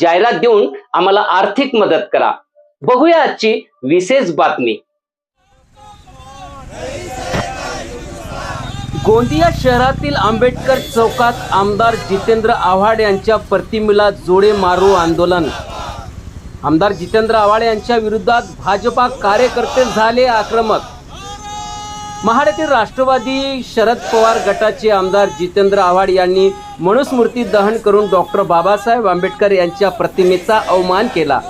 जाहिरात देऊन आम्हाला आर्थिक मदत करा. बघूया आजची विशेष बातमी. गोंदिया शहरातील आंबेडकर चौकात आमदार जितेंद्र आव्हाड यांच्या प्रतिमेला जोडे मारू आंदोलन. आमदार जितेंद्र आव्हाड यांच्या विरोधात भाजपा कार्यकर्ते झाले आक्रमक. महाड राष्ट्रवादी शरद पवार गटाचे आमदार जितेंद्र आव्हाड यांनी मनुस्मृती दहन करून डॉक्टर बाबासाहेब आंबेडकर यांच्या प्रतिमेचा अवमान केला.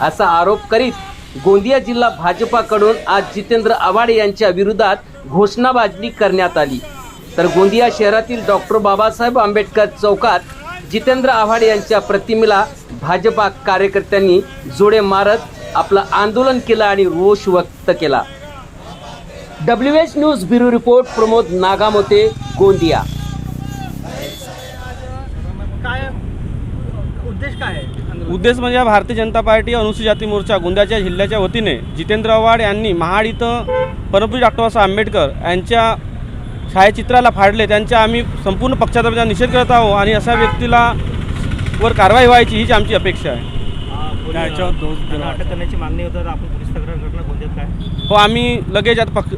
असा आरोप करीत गोंदिया जिल्हा भाजपाकडून आज जितेंद्र आव्हाड यांच्या विरोधात घोषणाबाजी करण्यात आली. तर गोंदिया शहरातील डॉक्टर बाबासाहेब आंबेडकर चौकात जितेंद्र आव्हाड यांच्या प्रतिमेला भाजपा कार्यकर्त्यांनी जोडे मारत आपलं आंदोलन केलं आणि रोष व्यक्त केला. W H news bureau report Pramod Nagamote Gondia काय उद्देश काय आहे? उद्देश म्हणजे भारतीय जनता पार्टी अनुसूचित जाती मोर्चा गोंदियाच्या जिल्ह्याच्या वतीने जितेंद्र आव्हाड यांनी महाड इथं परमपूज्य डॉक्टर बाबासाहेब आंबेडकर यांच्या छायाचित्राला फाडले. त्यांच्या आम्ही संपूर्ण पक्षातर्फे निषेध करत आहोत आणि अशा व्यक्तीला वर कारवाई व्हायची हीच आमची अपेक्षा आहे. काय याच्यावर दोष त्यांना अटक करण्याची मागणी होतं तर आपण पोलीस तक्रार करणं गोंदियात काय? हो आम्ही लगेच आता पक्ष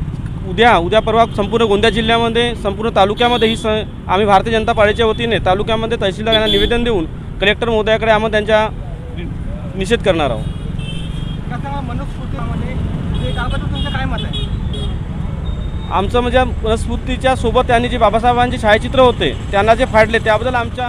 उद्या उद्या परवा संपूर्ण गोंदिया जिल्ह्यामध्ये संपूर्ण तालुक्यामध्ये ही स आम्ही भारतीय जनता पार्टीच्या वतीने तालुक्यामध्ये तहसीलदार यांना निवेदन देऊन कलेक्टर महोदयाकडे आम्ही त्यांच्या निषेध करणार आहोत. कसं मनुस्मृतीमध्ये ते त्याबद्दल तुमचं काय मत आहे? आमचं म्हणजे मनस्फूर्तीच्या सोबत त्यांनी जे बाबासाहेबांचे छायाचित्र होते त्यांना जे फाडले त्याबद्दल आमच्या